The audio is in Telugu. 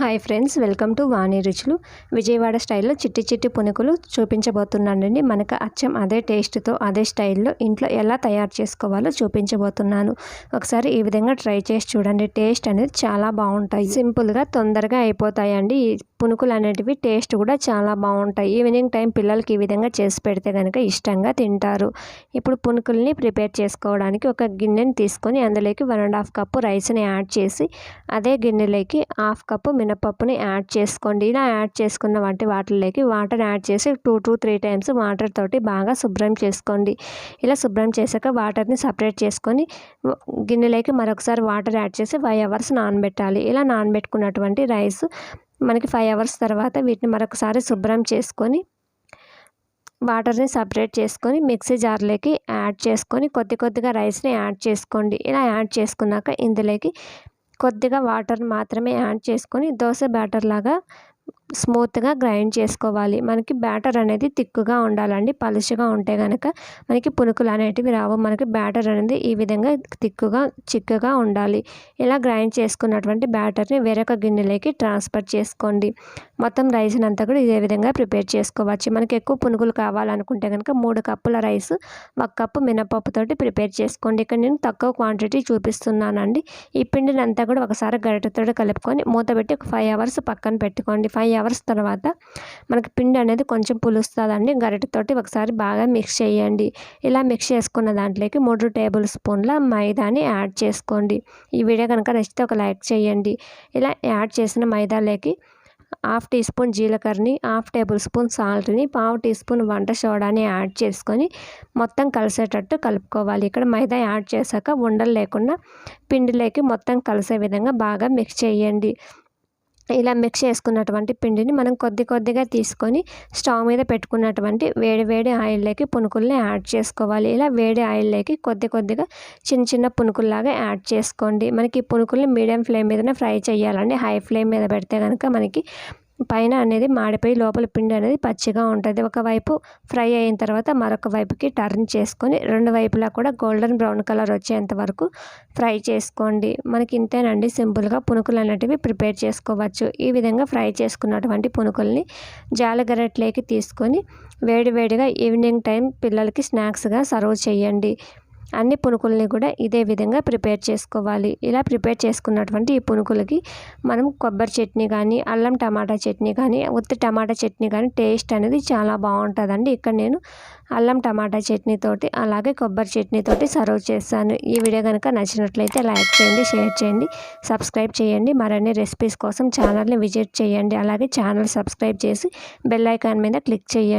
Hi friends welcome to Vani Ruchulu. Vijayawada స్టైల్లో చిట్టి చిట్టి పునుకులు చూపించబోతున్నానండి. మనకు అచ్చం అదే టేస్ట్తో అదే స్టైల్లో ఇంట్లో ఎలా తయారు చేసుకోవాలో చూపించబోతున్నాను. ఒకసారి ఈ విధంగా ట్రై చేసి చూడండి. టేస్ట్ అనేది చాలా బాగుంటాయి. సింపుల్గా తొందరగా అయిపోతాయండి. ఈ పునుకులు అనేటివి టేస్ట్ కూడా చాలా బాగుంటాయి. ఈవినింగ్ టైం పిల్లలకి ఈ విధంగా చేసి పెడితే కనుక ఇష్టంగా తింటారు. ఇప్పుడు పునుకుల్ని ప్రిపేర్ చేసుకోవడానికి ఒక గిన్నెని తీసుకొని అందులోకి వన్ అండ్ హాఫ్ కప్పు రైస్ని యాడ్ చేసి అదే గిన్నెలోకి హాఫ్ కప్పు మినపప్పుని యాడ్ చేసుకోండి. ఇలా యాడ్ చేసుకున్న వంటి వాటిలోకి వాటర్ యాడ్ చేసి two two three times water తోటి బాగా శుభ్రం చేసుకోండి. ఇలా శుభ్రం చేశాక వాటర్ని సపరేట్ చేసుకొని గిన్నెలోకి మరొకసారి వాటర్ యాడ్ చేసి ఫైవ్ అవర్స్ నానబెట్టాలి. ఇలా నానబెట్టుకున్నటువంటి రైస్ మనకి ఫైవ్ అవర్స్ తర్వాత వీటిని మరొకసారి శుభ్రం చేసుకొని వాటర్ని సపరేట్ చేసుకొని మిక్సీ జార్లోకి యాడ్ చేసుకొని కొద్ది కొద్దిగా రైస్ని యాడ్ చేసుకోండి. ఇలా యాడ్ చేసుకున్నాక ఇందులోకి కొద్దిగా వాటర్ మాత్రమే యాడ్ చేసుకొని దోశ బ్యాటర్ లాగా స్మూత్గా గ్రైండ్ చేసుకోవాలి. మనకి బ్యాటర్ అనేది తిక్కుగా ఉండాలండి. పలుచగా ఉంటే కనుక మనకి పునుకులు అనేటివి రావు. మనకి బ్యాటర్ అనేది ఈ విధంగా తిక్కుగా చిక్కగా ఉండాలి. ఇలా గ్రైండ్ చేసుకున్నటువంటి బ్యాటర్ని వేరొక గిన్నెలోకి ట్రాన్స్ఫర్ చేసుకోండి. మొత్తం రైస్ని అంతా కూడా ఇదే విధంగా ప్రిపేర్ చేసుకోవచ్చు. మనకి ఎక్కువ పునుగులు కావాలనుకుంటే కనుక మూడు కప్పుల రైస్ ఒక కప్పు మినపప్పుతోటి ప్రిపేర్ చేసుకోండి. ఇక్కడ నేను తక్కువ క్వాంటిటీ చూపిస్తున్నానండి. ఈ పిండిని అంతా కూడా ఒకసారి గరిటెతో కలుపుకొని మూత పెట్టి ఒక ఫైవ్ అవర్స్ పక్కన పెట్టుకోండి. ఫైవ్ అవర్స్ తర్వాత మనకి పిండి అనేది కొంచెం పులుస్తుందండి. గరిటతోటి ఒకసారి బాగా మిక్స్ చేయండి. ఇలా మిక్స్ చేసుకున్న దాంట్లోకి మూడు టేబుల్ స్పూన్ల మైదాని యాడ్ చేసుకోండి. ఈ వీడియో కనుక నచ్చితే ఒక లైక్ చేయండి. ఇలా యాడ్ చేసిన మైదాలోకి హాఫ్ టీ స్పూన్ జీలకర్రని హాఫ్ టేబుల్ స్పూన్ సాల్ట్ని పావు టీ స్పూన్ వంట సోడాని యాడ్ చేసుకొని మొత్తం కలిసేటట్టు కలుపుకోవాలి. ఇక్కడ మైదా యాడ్ చేశాక ఉండలు లేకుండా పిండిలోకి మొత్తం కలిసే విధంగా బాగా మిక్స్ చేయండి. ఇలా మిక్స్ చేసుకున్నటువంటి పిండిని మనం కొద్ది కొద్దిగా తీసుకొని స్టవ్ మీద పెట్టుకున్నటువంటి వేడి వేడి ఆయిల్లోకి పునుకుల్ని యాడ్ చేసుకోవాలి. ఇలా వేడి ఆయిల్లోకి కొద్ది కొద్దిగా చిన్న చిన్న పునుకుల్లాగా యాడ్ చేసుకోండి. మనకి పునుకుల్ని మీడియం ఫ్లేమ్ మీదనే ఫ్రై చేయాలండి. హై ఫ్లేమ్ మీద పెడితే కనుక మనకి పైన అనేది మాడిపోయి లోపల పిండి అనేది పచ్చిగా ఉంటుంది. ఒకవైపు ఫ్రై అయిన తర్వాత మరొక వైపుకి టర్న్ చేసుకొని రెండు వైపులా కూడా గోల్డెన్ బ్రౌన్ కలర్ వచ్చేంత వరకు ఫ్రై చేసుకోండి. మనకి ఇంతేనండి. సింపుల్గా పునుకులు అనేటివి ప్రిపేర్ చేసుకోవచ్చు. ఈ విధంగా ఫ్రై చేసుకున్నటువంటి పునుకుల్ని జాలగరట్లేకి తీసుకొని వేడివేడిగా ఈవినింగ్ టైం పిల్లలకి స్నాక్స్గా సర్వ్ చేయండి. అన్ని పునుకుల్ని కూడా ఇదే విధంగా ప్రిపేర్ చేసుకోవాలి. ఇలా ప్రిపేర్ చేసుకున్నటువంటి ఈ పునుకులకి మనం కొబ్బరి చట్నీ కానీ అల్లం టమాటా చట్నీ కానీ ఉత్తి టమాటా చట్నీ కానీ టేస్ట్ అనేది చాలా బాగుంటుందండి. ఇక్కడ నేను అల్లం టమాటా చట్నీతోటి అలాగే కొబ్బరి చట్నీతోటి సర్వ్ చేస్తాను ఈ వీడియో కనుక నచ్చినట్లయితే లైక్ చేయండి షేర్ చేయండి సబ్స్క్రైబ్ చేయండి. మరిన్ని రెసిపీస్ కోసం ఛానల్ని విజిట్ చేయండి. అలాగే ఛానల్ సబ్స్క్రైబ్ చేసి బెల్ ఐకాన్ మీద క్లిక్ చేయండి.